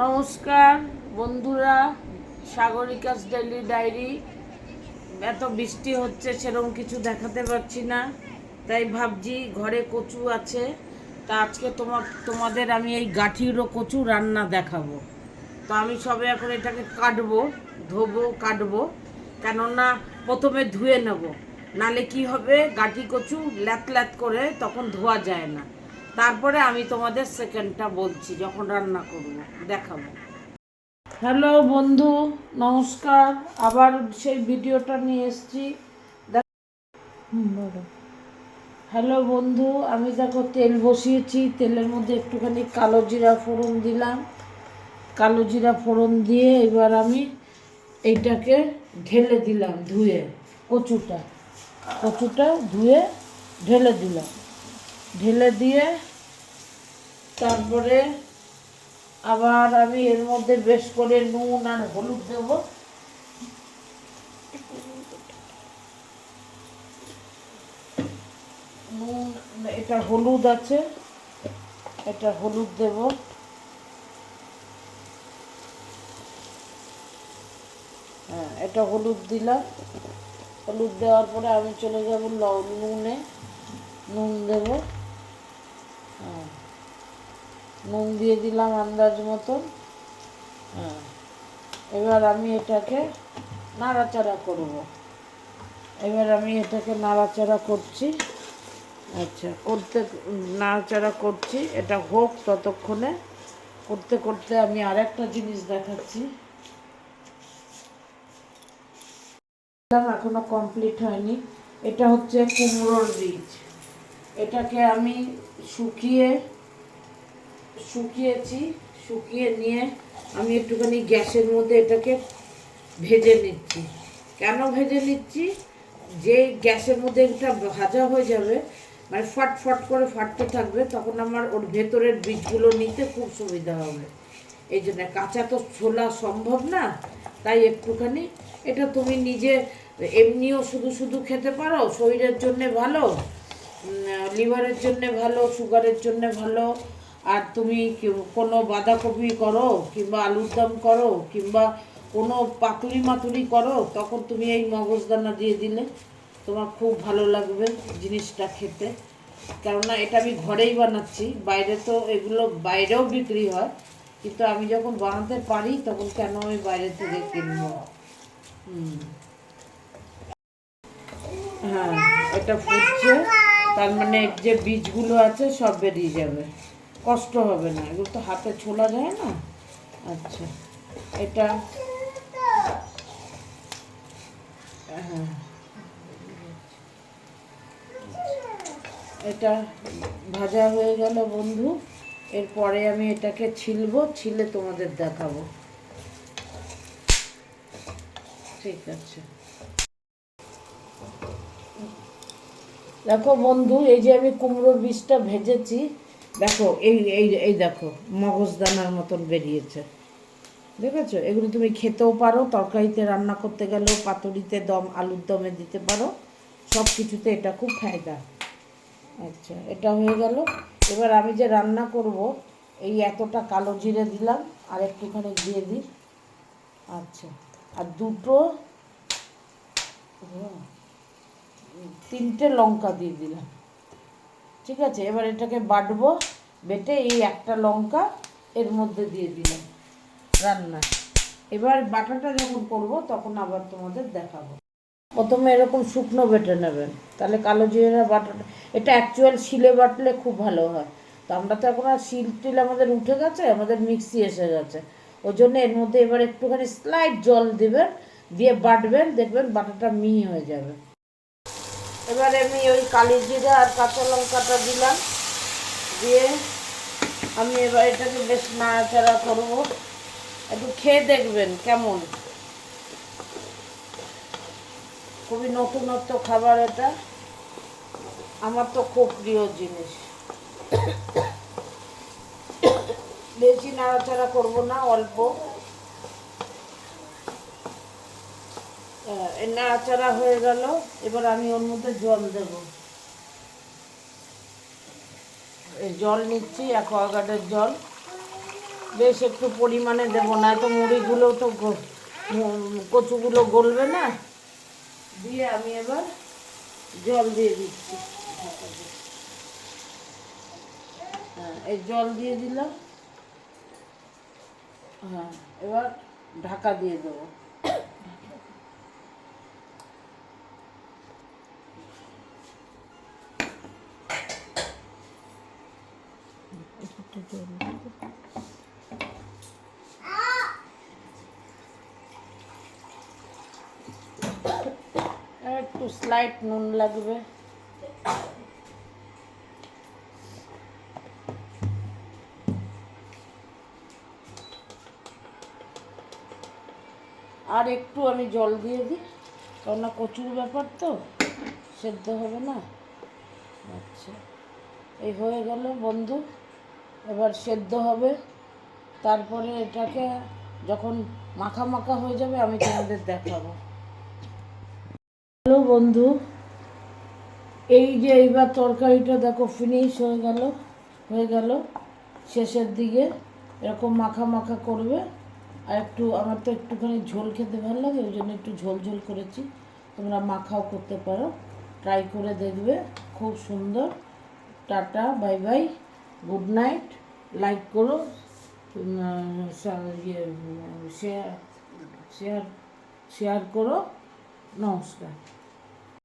নমস্কার, বন্ধুরা, সাগরিকাস daily diary. এত বৃষ্টি হচ্ছে সেরকম কিছু দেখাতে পারছি না। তাই ভাবছি ঘরে কচু আছে। তা আজকে তোমার তোমাদের আমি এই গাঠির ও কচু রান্না দেখাবো। তো আমি সবে এখন এটাকে কাটবো, ধোবো, কাটবো। কেননা প্রথমে ধুয়ে নেব। নালে কি হবে, গাঠি কচু ল্যাত ল্যাত করে তখন ধোয়া যায় না। তারপরে আমি তোমাদের সেকেন্ডটা বলছি, যখন রান্না করব, দেখাবো। হ্যালো বন্ধু, নমস্কার। আবার সেই ভিডিওটা নিয়ে এসেছি। হ্যালো বন্ধু, আমি দেখো তেল বসিয়েছি, তেলের মধ্যে একটুখানি কালো জিরা ফোড়ন দিলাম। কালো জিরা ফোড়ন দিয়ে এবার আমি এইটাকে ঢেলে দিলাম ধুয়ে, কচুটা। কচুটা ধুয়ে ঢেলে দিলাম। ঢেলে দিয়ে তারপরে আবার আমি এর মধ্যে বেশ করে নুন আর হলুদ দেব। নুন, এটা হলুদ আছে, এটা হলুদ দেব। হ্যাঁ এটা হলুদ দিলাম। হলুদ দেওয়ার পরে আমি চলে যাব নুনে। নুন দেব। নুন দিয়ে দিলাম আন্দাজ মতন। হ্যাঁ এবার আমি এটাকে নাড়াচাড়া করব। এবার আমি এটাকে নাড়াচাড়া করছি। আচ্ছা করতে নাড়াচাড়া করছি। এটা হোক ততক্ষণে। করতে করতে আমি আরেকটা জিনিস দেখাচ্ছি। এখনও কমপ্লিট হয়নি। এটা হচ্ছে কুমড়োর বীজ। এটাকে আমি শুকিয়ে শুকিয়েছি, শুকিয়ে নিয়ে আমি একটুখানি গ্যাসের মধ্যে এটাকে ভেজে নিচ্ছি। কেন ভেজে নিচ্ছি? যে গ্যাসের মধ্যে এটা ভাজা হয়ে যাবে মানে ফট ফট করে ফাটতে থাকবে, তখন আমার ওর ভেতরের বীজগুলো নিতে খুব সুবিধা হবে। এই জন্য কাঁচা তো ছোলা সম্ভব না, তাই একটুখানি এটা তুমি নিজে এমনিও শুধু শুধু খেতে পারো, শরীরের জন্যে ভালো লিভারের জন্যে ভালো সুগারের জন্যে ভালো আর তুমি কোনো বাঁধাকপি করো কিংবা আলুর দম করো কিংবা কোনো পাতুরি মাতুরি করো, তখন তুমি এই মগজদানা দিয়ে দিলে তোমার খুব ভালো লাগবে জিনিসটা খেতে। কেননা এটা আমি ঘরেই বানাচ্ছি, বাইরে তো এগুলো বাইরেও বিক্রি হয়, কিন্তু আমি যখন বানাতে পারি তখন কেন আমি বাইরে থেকে কিনবো? হুম। হ্যাঁ এটা ফুটছে, তার মানে যে বীজগুলো আছে সব বেরিয়ে যাবে। কষ্ট হবে না, এগুলো তো হাতে ছোলা যায় না। আচ্ছা এটা হ্যাঁ। এটা ভাজা হয়ে গেল বন্ধু, এরপরে আমি এটাকে ছিলবো, ছিলে তোমাদের দেখাবো। ঠিক আছে। দেখো বন্ধু, এই যে আমি কুমড়োর বীজটা ভেজেছি দেখো, এই এই এই দেখো, মগজদানার মতন বেরিয়েছে। দেখেছ? এগুলো তুমি খেতেও পারো, তরকারিতে রান্না করতে গেলেও পাতুরিতে দম, আলুর দমে দিতে পারো। সব কিছুতে এটা খুব ফায়দা। আচ্ছা এটা হয়ে গেল। এবার আমি যে রান্না করব, এই এতটা কালো জিরে দিলাম, আর একটুখানি দিয়ে দিই। আচ্ছা আর দুটো, তিনটে লঙ্কা দিয়ে দিলাম। ঠিক আছে, এবার এটাকে বাটবো, বেটে এই একটা লঙ্কা এর মধ্যে দিয়ে দিলাম রান্না। এবার বাটাটা যখন করব, তখন আবার তোমাদের দেখাবো। প্রথমে এরকম শুকনো বেটে নেবেন, তাহলে কালো জিরা বাটাটা এটা অ্যাকচুয়াল শিলে বাটলে খুব ভালো হয়। তো আমরা তো এখন আর শিল টিল আমাদের উঠে গেছে, আমাদের মিক্সি এসে গেছে। ওই জন্য এর মধ্যে এবার একটুখানি স্লাইড জল দেবেন, দিয়ে বাটবেন, দেখবেন বাটাটা মিহি হয়ে যাবে। এবার আমি ওই কালি জিরা আর কাঁচা লঙ্কাটা দিলাম। দিয়ে আমি এবার এটাকে বেশ নাড়াচাড়া করব। একটু খেয়ে দেখবেন কেমন। খুবই নতুনত্ব খাবার এটা। আমার তো খুব প্রিয় জিনিস। বেশি নাড়াচাড়া করব না, অল্প আহ, এই নাড়াচাড়া হয়ে গেল, এবার আমি ওর মধ্যে জল দেব। এই জল নিচ্ছি অ্যাকোয়াগার্ডের জল। বেশ একটু পরিমাণে দেবো না তো মুড়িগুলো তো কচুগুলো গলবে না? দিয়ে আমি এবার জল দিয়ে দিচ্ছি। হ্যাঁ এই জল দিয়ে দিলাম। হ্যাঁ এবার ঢাকা দিয়ে দেবো আর একটু স্লাইট নুন লাগবে। আর একটু আমি জল দিয়ে দিই, কেননা কচুর ব্যাপার তো, সেদ্ধ হবে না। আচ্ছা এই হয়ে গেল বন্ধু। এবার সেদ্ধ হবে। তারপরে এটাকে যখন মাখা মাখা হয়ে যাবে, আমি তোমাদের দেখাবো। হ্যালো বন্ধু, এই যে এইবার তরকারিটা দেখো ফিনিশ হয়ে গেল হয়ে গেল। শেষের দিকে এরকম মাখা মাখা করবে। আর একটু, আমার তো একটুখানি ঝোল খেতে ভালো লাগে, ওই জন্য একটু ঝোল ঝোল করেছি। তোমরা মাখাও করতে পারো। ট্রাই করে দেখবে, খুব সুন্দর। Tata, bye bye. Good night like করো শেয়ার শেয়ার শেয়ার করো। নমস্কার।